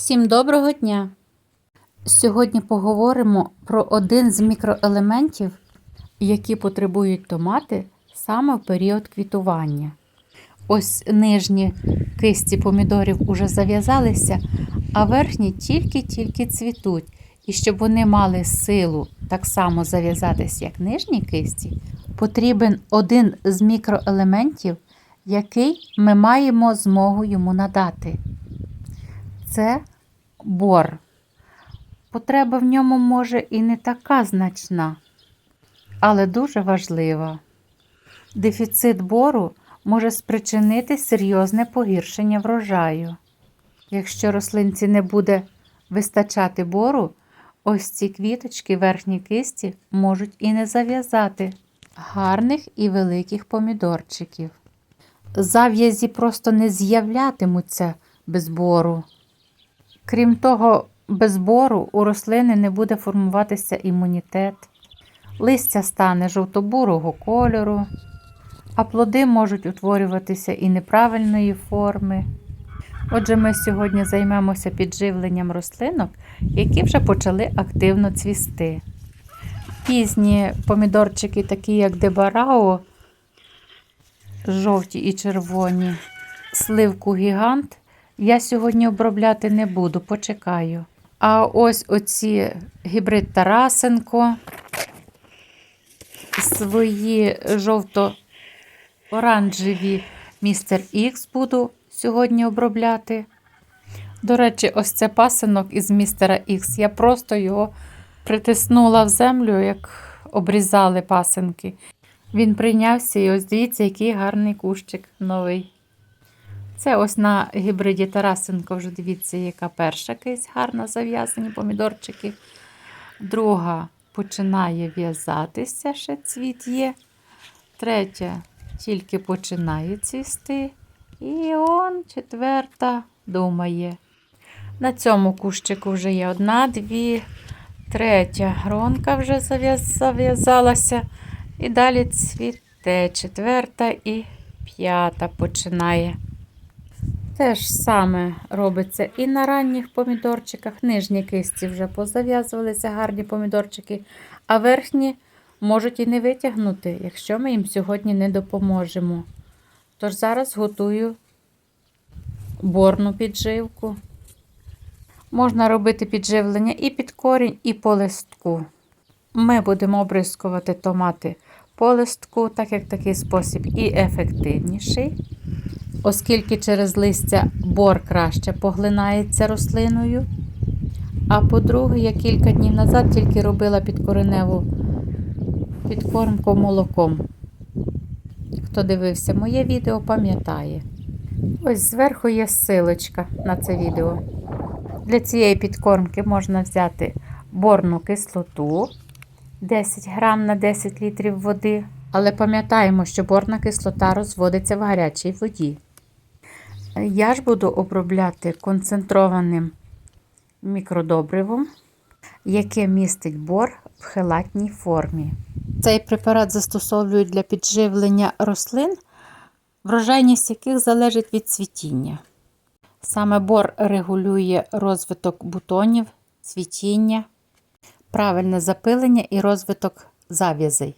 Всім доброго дня! Сьогодні поговоримо про один з мікроелементів, які потребують томати саме в період квітування. Ось нижні кисті помідорів уже зав'язалися, а верхні тільки-тільки цвітуть. І щоб вони мали силу так само зав'язатись, як нижні кисті, потрібен один з мікроелементів, який ми маємо змогу йому надати це бор. Потреба в ньому може і не така значна, але дуже важлива. Дефіцит бору може спричинити серйозне погіршення врожаю. Якщо рослинці не буде вистачати бору, ось ці квіточки верхні кисті можуть і не зав'язати гарних і великих помідорчиків. Зав'язі просто не з'являтимуться без бору. Крім того, без бору у рослини не буде формуватися імунітет, листя стане жовто-бурого кольору, а плоди можуть утворюватися і неправильної форми. Отже, ми сьогодні займемося підживленням рослинок, які вже почали активно цвісти. Пізні помідорчики, такі як дебарао, жовті і червоні, сливку гігант, я сьогодні обробляти не буду, почекаю. А ось оці гібрид Тарасенко, свої жовто-оранжеві містер Ікс буду сьогодні обробляти. До речі, ось це пасинок із містера Ікс. Я просто його притиснула в землю, як обрізали пасинки. Він прийнявся і ось дивіться, який гарний кущик новий. Це ось на гібриді Тарасенко, вже дивіться, яка перша кись гарно зав'язані помідорчики. Друга починає в'язатися, ще цвіт є. Третя тільки починає цвісти. І он четверта думає. На цьому кущику вже є одна, дві, третя гронка вже зав'язалася. І далі цвіте четверта і п'ята починає. Те ж саме робиться і на ранніх помідорчиках. Нижні кисті вже позав'язувалися гарні помідорчики, а верхні можуть і не витягнути, якщо ми їм сьогодні не допоможемо. Тож зараз готую борну підживку. Можна робити підживлення і під корінь, і по листку. Ми будемо обрискувати томати по листку, так як такий спосіб і ефективніший оскільки через листя бор краще поглинається рослиною. А по-друге, я кілька днів назад тільки робила підкореневу підкормку молоком. Хто дивився моє відео, пам'ятає. Ось зверху є силочка на це відео. Для цієї підкормки можна взяти борну кислоту 10 грам на 10 літрів води. Але пам'ятаємо, що борна кислота розводиться в гарячій воді. Я ж буду обробляти концентрованим мікродобривом, яке містить бор в хелатній формі. Цей препарат застосовують для підживлення рослин, врожайність яких залежить від цвітіння. Саме бор регулює розвиток бутонів, цвітіння, правильне запилення і розвиток зав'язей.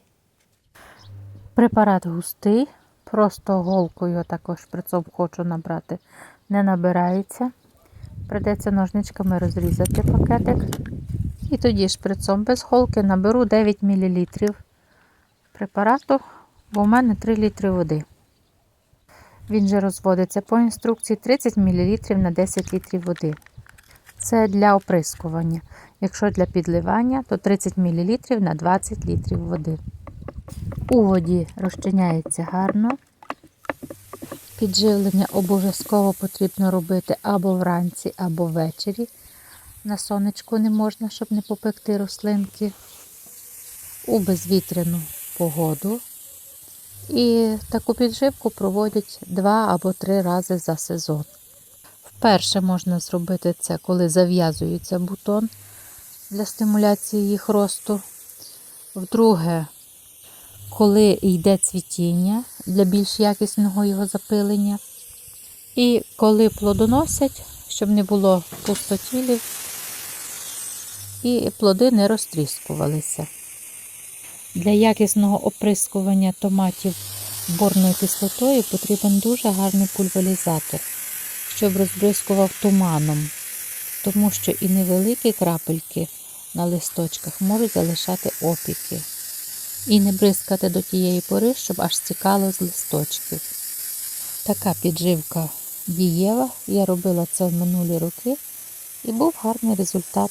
Препарат густий. Просто голкою також шприцом хочу набрати. Не набирається. Придеться ножничками розрізати пакетик. І тоді шприцом без голки наберу 9 мл препарату, бо в мене 3 літри води. Він же розводиться по інструкції 30 мл на 10 літрів води. Це для оприскування. Якщо для підливання, то 30 мл на 20 літрів води. У воді розчиняється гарно. Підживлення обов'язково потрібно робити або вранці, або ввечері. На сонечку не можна, щоб не попекти рослинки у безвітряну погоду. І таку підживку проводять два або три рази за сезон. Вперше можна зробити це, коли зав'язується бутон для стимуляції їх росту. Вдруге, коли йде цвітіння для більш якісного його запилення. І коли плодоносять, щоб не було пустотілів і плоди не розтріскувалися. Для якісного оприскування томатів борною кислотою потрібен дуже гарний пульверізатор, щоб розбризкував туманом, тому що і невеликі крапельки на листочках можуть залишати опіки. І не бризкати до тієї пори, щоб аж стікало з листочків. Така підживка дієва. Я робила це в минулі роки і був гарний результат.